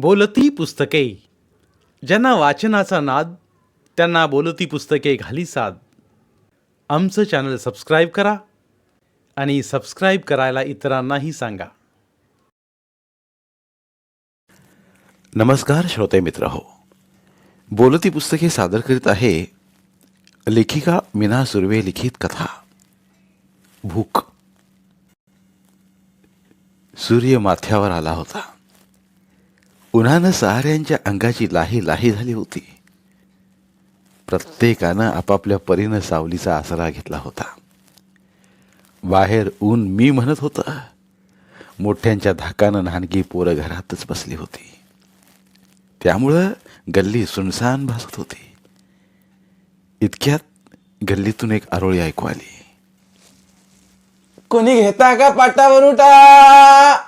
बोलती पुस्तके. ज्यांना वाचनाचा नाद त्यांना बोलती पुस्तके घाली साद. आमचं चॅनल सबस्क्राईब करा आणि सबस्क्राईब करायला इतरांनाही सांगा. नमस्कार श्रोते मित्र हो बोलती पुस्तके सादर करीत आहे लेखिका मीना सुर्वे लिखित कथा. भूक. सूर्य माथ्यावर आला होता. उन्हानं साऱ्यांच्या अंगाची लाही लाही झाली होती. प्रत्येकानं आपापल्या परीनं सावलीचा आसरा घेतला होता. बाहेर ऊन मी म्हणत होतं. मोठ्यांच्या धाकानं लहानगी पोरं घरातच बसली होती. त्यामुळं गल्ली सुनसान भासत होती. इतक्यात गल्लीतून एक आरोळी ऐकू आली. कोणी घेता का पाटावर उठा?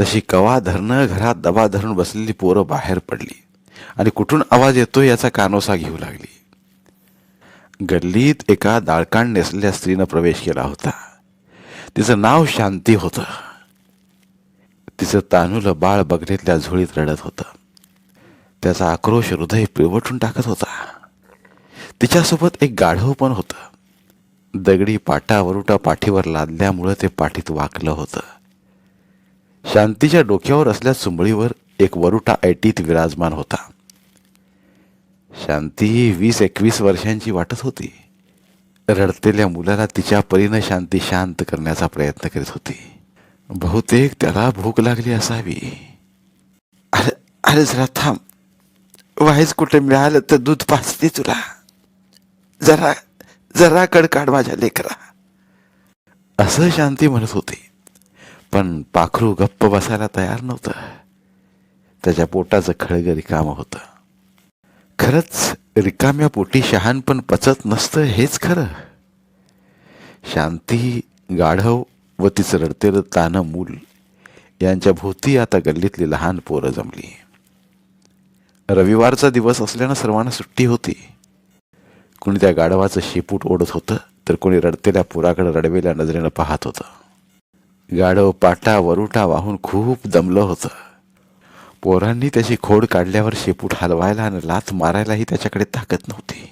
तशी कवा धरणं घरात दबा धरून बसलेली पोरं बाहेर पडली. आणि कुठून आवाज येतो याचा कानोसा घेऊ लागली. गल्लीत एका दाळकांड नेसलेल्या स्त्रीनं प्रवेश केला होता. तिचं नाव शांती होतं. तिचं तानुलं बाळ बगडीतल्या झोळीत रडत होतं. त्याचा आक्रोश हृदय पिळवटून टाकत होता. तिच्यासोबत एक गाढव पण होतं. दगडी पाटा वरुटा पाठीवर लादल्यामुळं ते पाठीत वाकलं होतं. शांतीच्या डोक्यावर असल्या चुंबळीवर एक वरुटा ऐटीत विराजमान होता. शांती ही वीस एकवीस वर्षांची वाटत होती. रडतेल्या मुलाला तिच्या परीनं शांती शांत करण्याचा प्रयत्न करीत होती. बहुतेक त्याला भूक लागली असावी. अरे अरे जरा थांब. व्हायच कुठे मिळालं तर दूध पाचते तुला. जरा जरा कडकाड माझ्या लेकरा. असं शांती म्हणत होती. पण पाखरू गप्प बसायला तयार नव्हतं. त्याच्या पोटाचं खळग रिकामं होतं. खरंच रिकाम्या पोटी शहाणपण पचत नसतं हेच खरं. शांती गाढव व तिचं रडतेलं तानं मूल यांच्या भोवती आता गल्लीतली लहान पोरं जमली. रविवारचा दिवस असल्यानं सर्वांना सुट्टी होती. कोणी त्या गाढवाचं शेपूट ओढत होतं तर कोणी रडतेल्या पोराकडे रडवेल्या नजरेनं पाहत होतं. गाढव पाटा वरुटा वाहून खूप दमलं होतं. पोरांनी त्याची खोड काढल्यावर शेपूट हलवायला आणि लात मारायलाही त्याच्याकडे ताकद नव्हती.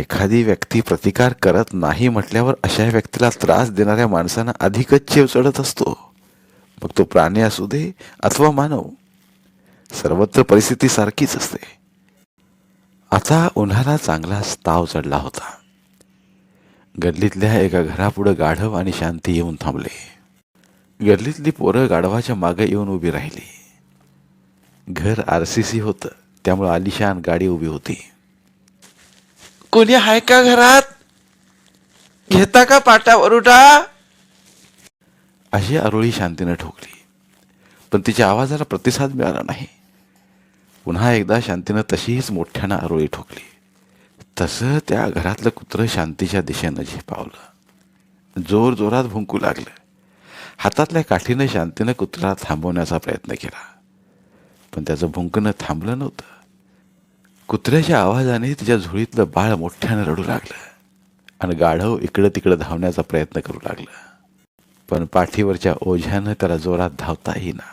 एखादी व्यक्ती प्रतिकार करत नाही म्हटल्यावर अशा व्यक्तीला त्रास देणाऱ्या माणसांना अधिकच चेव चढत असतो. मग तो प्राणी असू दे अथवा मानव सर्वत्र परिस्थिती सारखीच असते. आता उन्हाळा चांगलाच ताव चढला होता. गल्लीतल्या एका घरापुढं गाढव आणि शांती येऊन थांबले. गल्लीतली पोरं गाढवाच्या मागे येऊन उभी राहिली. घर आर सी सी होतं त्यामुळं आलिशान गाडी उभी होती. कोणी आहे का घरात? घेता का पाटावर उठा? अशी आरोळी शांतीनं ठोकली. पण तिच्या आवाजाला प्रतिसाद मिळाला नाही. पुन्हा एकदा शांतीनं तशीच मोठ्यानं आरोळी ठोकली. तसं त्या घरातलं कुत्रं शांतीच्या दिशेनं झेपावलं. जोर जोरात भुंकू लागलं. हातातल्या काठीनं शांतीनं कुत्रा थांबवण्याचा प्रयत्न केला. पण त्याचं भुंकणं थांबलं नव्हतं. कुत्र्याच्या आवाजाने तिच्या झोळीतलं बाळ मोठ्यानं रडू लागलं आणि गाढव इकडं तिकडं धावण्याचा प्रयत्न करू लागलं. पण पाठीवरच्या ओझ्यानं त्याला जोरात धावता येईना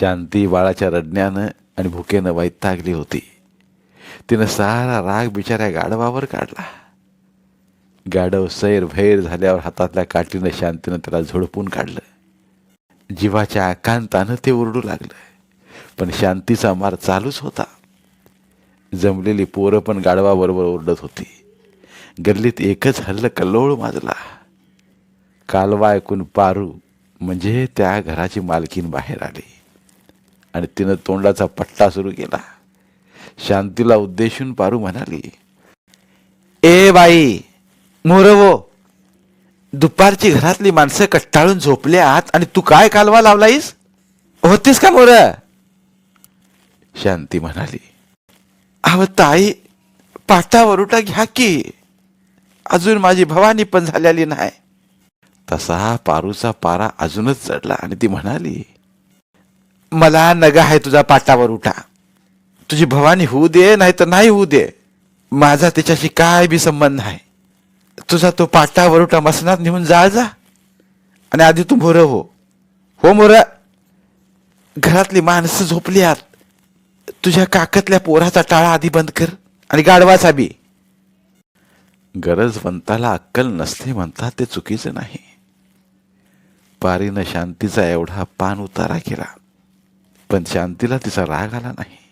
शांती बाळाच्या रडण्यानं आणि भुकेनं वैतागली होती. तिनं सारा राग बिचाऱ्या गाढवावर काढला. गाढव सैर भैर झाल्यावर हातातल्या काठीनं शांतीनं त्याला झोडपून काढलं. जीवाच्या आकांतानं ते ओरडू लागलं. पण शांतीचा मार चालूच होता. जमलेली पोरं पण गाढवाबरोबर ओरडत होती. गल्लीत एकच हल्ल कल्लोळ माजला. कालवा ऐकून पारू म्हणजे त्या घराची मालकीन बाहेर आली. आणि तिनं तोंडाचा पट्टा सुरू केला. शांतीला उद्देशून पारू म्हणाली ए बाई मोरवो दुपारची घरातली माणसं कट्टाळून झोपले आत आणि तू काय कालवा लावलाईस? होतीस का मोर? शांती म्हणाली अव ताई पाटा उठा घ्या की. अजून माझी भवानी पण झालेली नाही. तसा पारूचा पारा अजूनच चढला आणि ती म्हणाली मला नगा आहे तुझा पाटावर उठा. तुझी भवानी होऊ दे नाही तर नाही होऊ दे. माझा त्याच्याशी काय बी संबंध नाही. तुझा तो पाटा वरुटा मसनात नेऊन जा जा. आणि आधी तू मोर हो. हो मोर. घरातली माणसं झोपली आत. तुझ्या काकातल्या पोराचा टाळा आधी बंद कर आणि गाडवाचा बी. गरजवंताला अक्कल नसते म्हणतात ते चुकीचं नाही. पारीनं शांतीचा एवढा पान उतारा केला पण शांतीला तिचा राग आला नाही.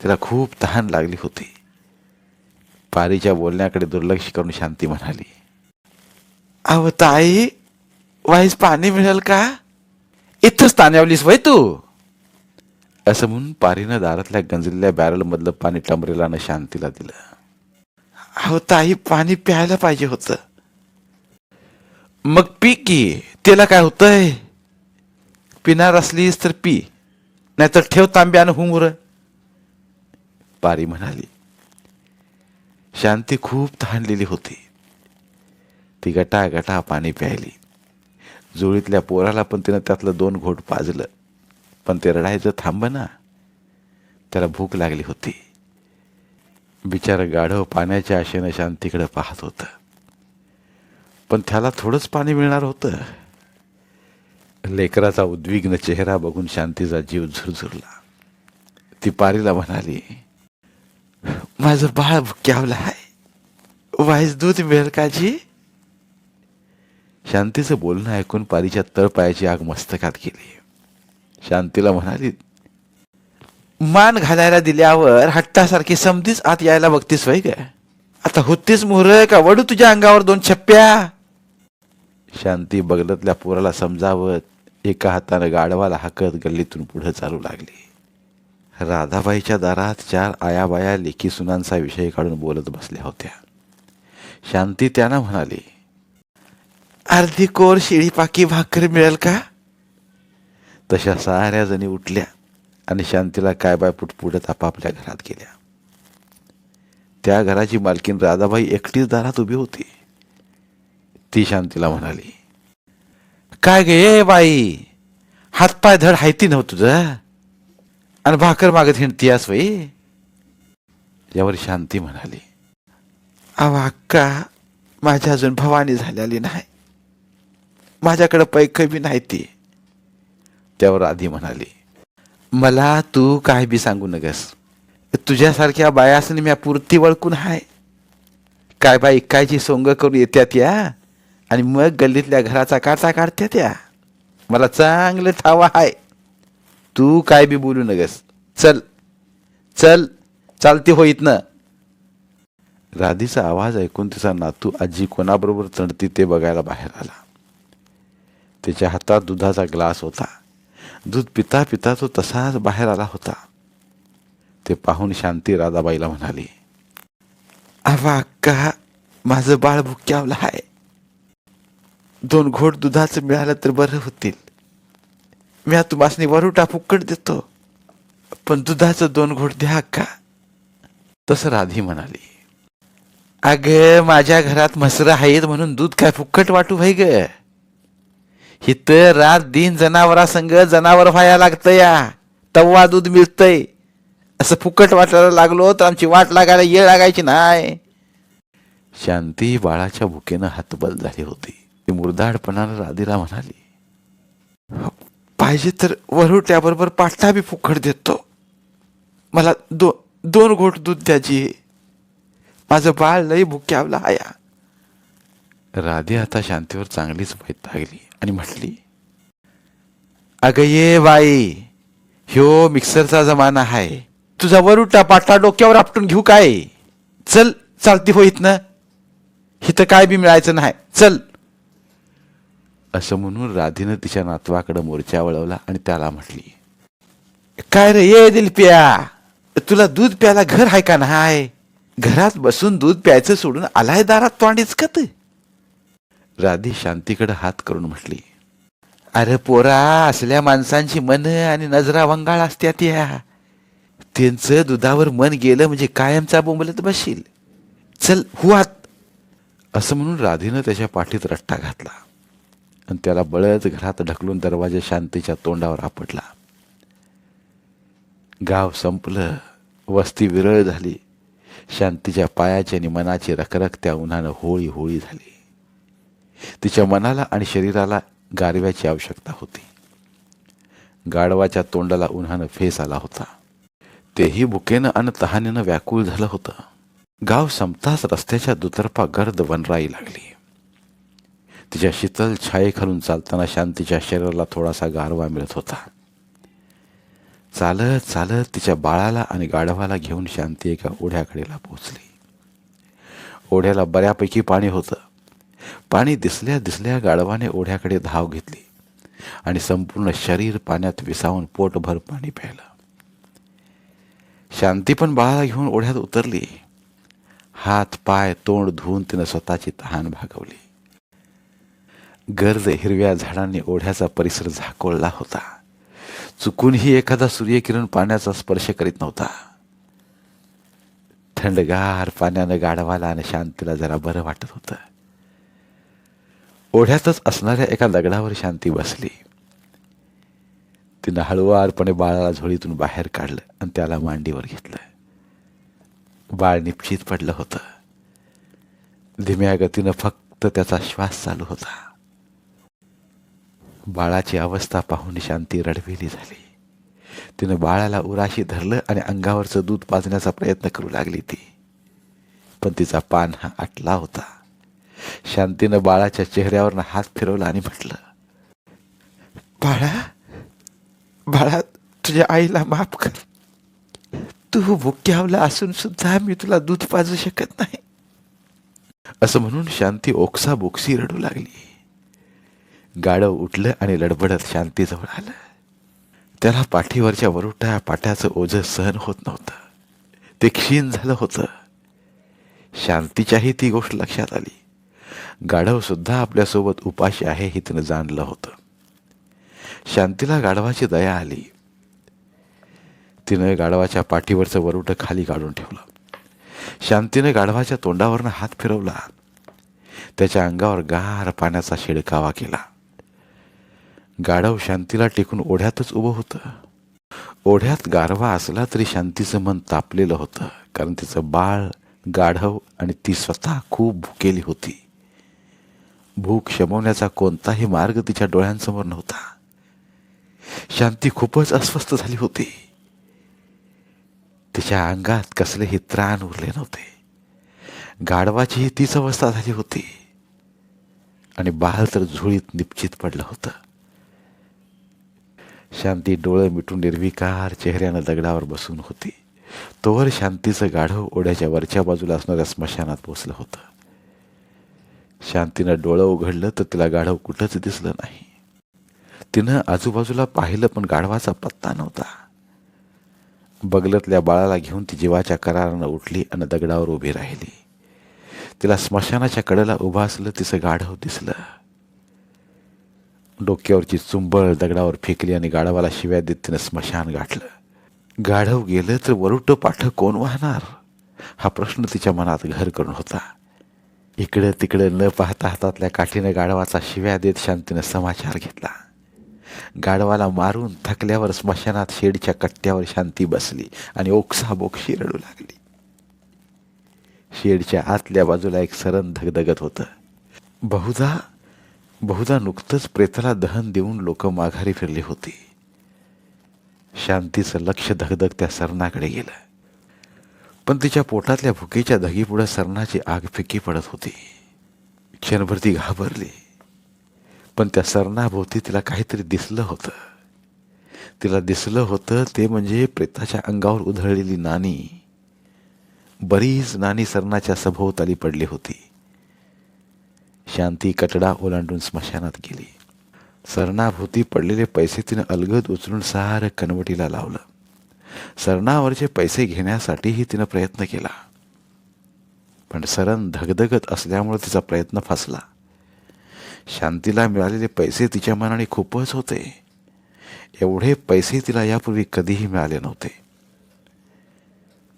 त्याला खूप तहान लागली होती. पारीच्या बोलण्याकडे दुर्लक्ष करून शांती म्हणाली अव ताई वाईस पाणी मिळेल का? इथंच ताण्यावलीस वय तू? असं म्हणून पारीनं दारातल्या गंजलेल्या बॅरलमधलं पाणी टमरेलानं शांतीला दिलं. अहो ताई पाणी प्यायला पाहिजे होतं. मग पी की त्याला काय होतंय? पिणार असलीस तर पी नाहीतर ठेव तांब्यानं हुमर पारी म्हणाली शांती खूप तहानलेली होती. ती गटा गटा पाणी प्यायली. जुळीतल्या पोराला पण तिनं त्यातलं दोन घोट पाजलं. पण ते रडायचं थांब ना. त्याला भूक लागली होती. बिचारं गाढव पाण्याच्या आशेनं शांतीकडे पाहत होतं. पण त्याला थोडंच पाणी मिळणार होतं. लेकराचा उद्विग्न चेहरा बघून शांतीचा जीव झुरझुरला. ती पारीला म्हणाली माझं बाळ भुक्यावलं आहे. वाईस दूध मिळेल काजी? शांतीचं बोलणं ऐकून पारीच्या तळपायाची आग मस्तकात गेली. शांतीला म्हणाली मान घालायला दिल्यावर हट्टासारखी समधीच आत यायला बघतीस वय काय आता होतीस मोहर का? वडू तुझ्या अंगावर दोन छप्प्या. शांती बगलतल्या पोराला समजावत एका हातानं गाढवाला हाकत गल्लीतून पुढे चालू लागली. राधाबाईच्या दारात चार आयाबाया लेखी सुनांचा विषय काढून बोलत बसल्या होत्या. शांती त्यांना म्हणाली अर्धी कोर शिळी पाकी भाकर मिळेल का? तशा साऱ्या जणी उठल्या आणि शांतीला काय बाय पुटपुटत आपापल्या घरात गेल्या. त्या घराची मालकीन राधाबाई एकटीच दारात उभी होती. ती शांतीला म्हणाली काय गे बाई? हातपाय धड हायती नव्ह तुझं? आणि भाकर मागत हिंडतीयास वय यावर शांती म्हणाली. अहो अक्का माझ्या अजून भवानी झालेली नाही. माझ्याकडे पैक बी नाही ती. त्यावर आधी म्हणाली मला तू काय बी सांगू नगस. तुझ्यासारख्या बायासनी मी पुरती वळकून हाय. काय बाई कायची सोंग करून येत्यात या आणि मग गल्लीतल्या घराचा काचा काढत्या त्या. मला चांगलं ठावा हाय. तू काय बी बोलू नगस. चल. चल. चालती होईत ना. राधीचा आवाज ऐकून तिचा नातू आजी कोणाबरोबर चढती ते बघायला बाहेर आला. त्याच्या हातात दुधाचा ग्लास होता. दूध पिता पिता तो तसाच बाहेर आला होता. ते पाहून शांती राधाबाईला म्हणाली अवा अक्का माझं बाळ भुक्यावलं हाय? दोन घोट दुधाचं मिळालं तर बरं होतील. मी तुम्हाला वरुटा फुकट देतो. पण दुधाचं दोन घोट द्या का तसं राधी म्हणाली. अग माझ्या घरात म्हसरं आहेत म्हणून दूध काय फुकट वाटू भाई ग? इथं रात दिन जनावरासंग जनावर व्हायला लागतं या. तव्वा दूध मिळतंय. असं फुकट वाटायला लागलो तर आमची वाट लागायला येळ लागायची नाही. शांती बाळाच्या भुकेनं हातबल झाली होती. ती मुरदाडपणानं राधीला म्हणाली पाहिजे तर वरुट्याबरोबर पाठा बी फुकट देतो. मला दो दोन घोट दूध द्याची माझं बाळ लई भुक्यावला आया राधी आता शांतीवर चांगलीच वैतागली आणि म्हटली अगं ये बाई ह्यो मिक्सरचा जमाना आहे. तुझा वरुटा पाठा डोक्यावर आपटून घेऊ काय? चल चालती होईत ना? इथं काय बी मिळायचं नाही. चल. असं म्हणून राधीनं तिच्या नातवाकडं मोर्चा वळवला आणि त्याला म्हटली काय रे ये दिल प्या. तुला दूध प्यायला घर आहे का नाही? घरात बसून दूध प्यायचं सोडून आलाय दारात तोंडीच का ते? राधी शांतीकडे हात करून म्हटली अरे पोरा असल्या माणसांची मन आणि नजरा वंगाळ असत्यात या त्यांचं दुधावर मन गेलं म्हणजे कायमचा बोंबलत बसशील चल हुआत. असं म्हणून राधीनं त्याच्या पाठीत रट्टा घातला. आणि त्याला बळच घरात ढकलून दरवाजा शांतीच्या तोंडावर आपटला. गाव संपलं वस्ती विरळ झाली. शांतीच्या पायाची आणि मनाची रखरख त्या उन्हानं होळी होळी झाली. तिच्या मनाला आणि शरीराला गारव्याची आवश्यकता होती. गाढवाच्या तोंडाला उन्हानं फेस आला होता. तेही भुकेनं आणि तहानेनं व्याकुळ झालं होतं. गाव संपताच रस्त्याच्या दुतर्फा गर्द वनराई लागली. तिच्या शीतल छायेखालून चालताना शांतीच्या शरीराला थोडासा गारवा मिळत होता. चालत चालत तिच्या बाळाला आणि गाढवाला घेऊन शांती एका ओढ्याकडेला पोचली. ओढ्याला बऱ्यापैकी पाणी होतं. पाणी दिसल्या दिसल्या गाढवाने ओढ्याकडे धाव घेतली आणि संपूर्ण शरीर पाण्यात विसावून पोटभर पाणी प्यायलं. शांती पण बाळाला घेऊन ओढ्यात उतरली. हात पाय तोंड धुवून तिनं स्वतःची तहान भागवली. गर्द हिरव्या झाडांनी ओढ्याचा परिसर झाकोळला होता. चुकूनही एखादा सूर्यकिरण पाण्याचा स्पर्श करीत नव्हता. थंडगार पाण्यानं गाढवाला आणि शांतीला जरा बरं वाटत होतं. ओढ्यातच असणाऱ्या एका दगडावर शांती बसली. तिनं हळुवारपणे बाळाला झोळीतून बाहेर काढलं आणि त्याला मांडीवर घेतलं. बाळ निपचित पडलं होतं. धीम्या गतीनं फक्त त्याचा श्वास चालू होता. बाळाची अवस्था पाहून शांती रडविली झाली. तिनं बाळाला उराशी धरलं आणि अंगावरचं दूध पाजण्याचा प्रयत्न करू लागली ती. पण तिचा पान हा आटला होता. शांतीनं बाळाच्या चेहऱ्यावरनं हात फिरवला आणि म्हटलं बाळा बाळा तुझ्या आईला माफ कर. तू भुक्यावला असून सुद्धा मी तुला दूध पाजू शकत नाही. असं म्हणून शांती ओक्सा बोक्सी रडू लागली. गाढव उठलं आणि लडबडत शांतीजवळ आलं. त्याला पाठीवरच्या वरुटा पाट्याचं ओझं सहन होत नव्हतं. ते क्षीण झालं होतं. शांतीच्याही ती गोष्ट लक्षात आली. गाढवसुद्धा आपल्यासोबत उपाशी आहे हे तिनं जाणलं होतं. शांतीला गाढवाची दया आली. तिनं गाढवाच्या पाठीवरचं वरुट खाली काढून ठेवलं. शांतीनं गाढवाच्या तोंडावरनं हात फिरवला. त्याच्या अंगावर गार पाण्याचा शिडकावा केला. गाढव शांतीला टेकून ओढ्यातच उभं होतं. ओढ्यात गारवा असला तरी शांतीचं मन तापलेलं होतं कारण तिचं बाळ गाढव आणि ती स्वतः खूप भुकेली होती. भूक शमवण्याचा कोणताही मार्ग तिच्या डोळ्यांसमोर नव्हता. शांती खूपच अस्वस्थ झाली होती. तिच्या अंगात कसलेही त्राण उरले नव्हते. गाढवाचीही तीच अवस्था झाली होती. आणि बाळ तर झुळीत निपचित पडलं होतं. शांती डोळे मिटून निर्विकार चेहऱ्यानं दगडावर बसून होती. तोवर शांतीचं गाढव ओढ्याच्या वरच्या बाजूला असणाऱ्या स्मशानात पोचलं होतं. शांतीनं डोळं उघडलं तर तिला गाढव कुठंच दिसलं नाही. तिनं आजूबाजूला पाहिलं पण गाढवाचा पत्ता नव्हता. बगलतल्या बाळाला घेऊन ती जीवाच्या करारानं उठली आणि दगडावर उभी राहिली. तिला स्मशानाच्या कडेला उभं असलं तिचं गाढव दिसलं. डोक्यावरची चुंबळ दगडावर फेकली आणि गाढवाला शिव्या देत तिनं स्मशान गाठलं. गाढव गेलं तर वरुट पाठ कोण वाहणार? हा प्रश्न तिच्या मनात घर करून होता. इकडं तिकडं न पाहता हातातल्या काठीनं गाढवाचा शिव्या देत शांतीनं समाचार घेतला. गाढवाला मारून थकल्यावर स्मशानात शेडच्या कट्ट्यावर शांती बसली आणि ओक्सा बोक्षी रडू लागली. शेडच्या आतल्या बाजूला एक सरण धगधगत होतं. बहुधा बहुधा नुकतंच प्रेताला दहन देऊन लोक माघारी फिरली होती. शांतीचं लक्ष धगधग त्या सरणाकडे गेलं. पण तिच्या पोटातल्या भुकेच्या धगीपुढं सरणाची आग फिकी पडत होती. क्षणभर ती घाबरली. पण त्या सरणाभोवती तिला काहीतरी दिसलं होतं. तिला दिसलं होतं ते म्हणजे प्रेताच्या अंगावर उधळलेली नाणी. बरीच नाणी सरणाच्या सभोवताली पडली होती. शांती कटडा ओलांडून स्मशानात गेली. सरणाभोवती पडलेले पैसे तिनं अलगद उचलून सारं कनवटीला लावलं. सरणावरचे पैसे घेण्यासाठीही तिनं प्रयत्न केला. पण सरण धगधगत असल्यामुळे तिचा प्रयत्न फसला. शांतीला मिळालेले पैसे तिच्या मनाने खूपच होते. एवढे पैसे तिला यापूर्वी कधीही मिळाले नव्हते.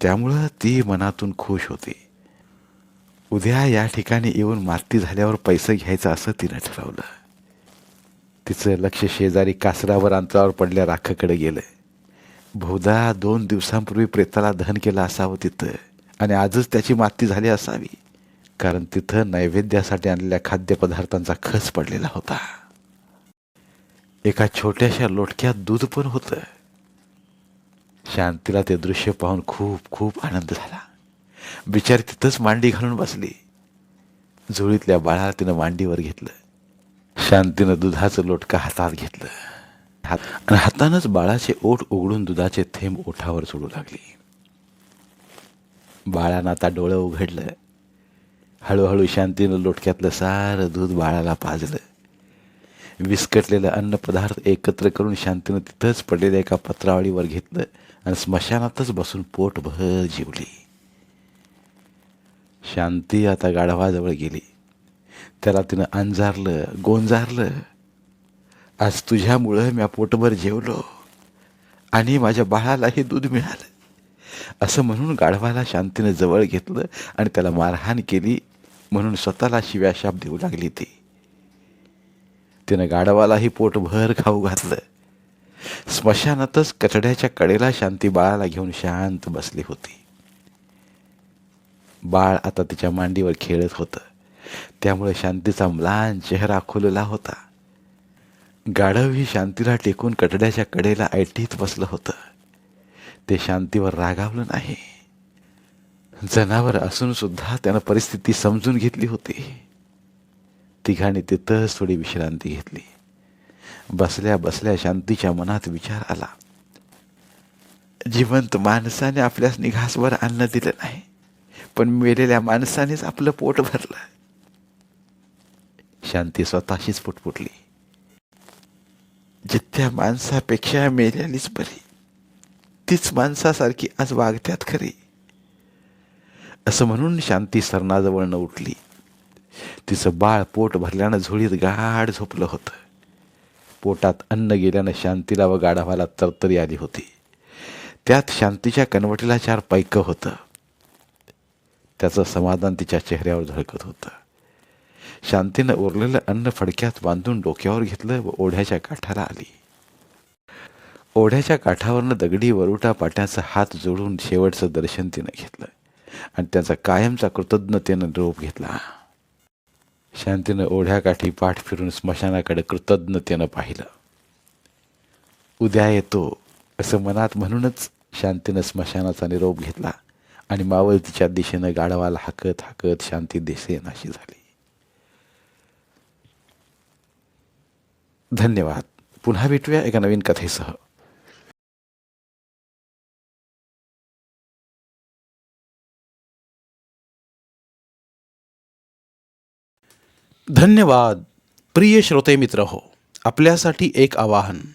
त्यामुळं ती मनातून खुश होती. उद्या या ठिकाणी येऊन माती झाल्यावर पैसे घ्यायचं असं तिनं ठरवलं. तिचं लक्ष शेजारी कासरावर अंतरावर पडल्या राखाकडे गेलं. बहुधा दोन दिवसांपूर्वी प्रेताला दहन केलं असावं तिथं आणि आजच त्याची माती झाली असावी. कारण तिथं नैवेद्यासाठी आणलेल्या खाद्यपदार्थांचा खच पडलेला होता. एका छोट्याशा लोटक्यात दूध पण होतं. शांतीला ते दृश्य पाहून खूप खूप आनंद झाला. बिचारी तिथंच मांडी घालून बसली. झोळीतल्या बाळाला तिनं मांडीवर घेतलं. शांतीनं दुधाचं लोटका हातात घेतलं. हात आणि हातानंच बाळाचे ओठ उघडून दुधाचे थेंब ओठावर सोडू लागली. बाळानं आता डोळं उघडलं. हळूहळू शांतीनं लोटक्यातलं सारं दूध बाळाला पाजलं. विस्कटलेलं अन्नपदार्थ एकत्र करून शांतीनं तिथंच पडलेल्या एका पत्रावळीवर घेतलं आणि स्मशानातच बसून पोटभर जिवली. शांती आता गाढवाजवळ गेली. त्याला तिनं अंजारलं गोंजारलं. आज तुझ्यामुळं म्या पोटभर जेवलो आणि माझ्या बाळालाही दूध मिळालं. असं म्हणून गाढवाला शांतीनं जवळ घेतलं आणि त्याला मारहाण केली म्हणून स्वतःला शिव्याशाप देऊ लागली ती. तिनं गाढवालाही पोटभर खाऊ घातलं. स्मशानातच कचड्याच्या कडेला शांती बाळाला घेऊन शांत बसली होती. बाळ आता तिच्या मांडीवर खेळत होतं. त्यामुळे शांतीचा म्लान चेहरा खुलला होता. गाढव ही शांतीला टेकून कटड्याच्या कडेला ऐटीत बसलं होतं. ते शांतीवर रागावलं नाही. जनावर असून सुद्धा त्यानं परिस्थिती समजून घेतली होती. तिघांनी तिथंच थोडी विश्रांती घेतली. बसल्या बसल्या शांतीच्या मनात विचार आला. जिवंत माणसाने आपल्यास निघासवर अन्न दिलं नाही. पण मेलेल्या माणसानेच आपलं पोट भरलं. शांती स्वतःशीच फुटफुटली जित्या माणसापेक्षा मेलेलीच बरी तीच माणसासारखी आज वागत्यात खरी. असं म्हणून शांती सरणाजवळ न उठली. तिचं बाळ पोट भरल्यानं झोळीत गाढ झोपलं होतं. पोटात अन्न गेल्यानं शांतीला व गाढवाला तरतरी आली होती. त्यात शांतीच्या कनवटीला चार पैक होतं. त्याचं समाधान तिच्या चेहऱ्यावर झळकत होतं. शांतीनं उरलेलं अन्न फडक्यात बांधून डोक्यावर घेतलं व ओढ्याच्या काठाला आली. ओढ्याच्या काठावरनं दगडी वरुटा पाट्याचा हात जोडून शेवटचं दर्शन तिनं घेतलं आणि त्याचा कायमचा कृतज्ञतेनं रोप घेतला. शांतीनं ओढ्याकाठी पाठ फिरून स्मशानाकडे कृतज्ञतेनं पाहिलं. उद्या येतो असं मनात म्हणूनच शांतीनं स्मशानाचा निरोप घेतला. आणि मावळ तिच्या दिशेनं गाढवाला हाकत हाकत शांती दिसेनाशी झाली. धन्यवाद. पुन्हा भेटूया एका नवीन कथेसह. धन्यवाद. प्रिय श्रोते मित्र हो आपल्यासाठी एक आवाहन.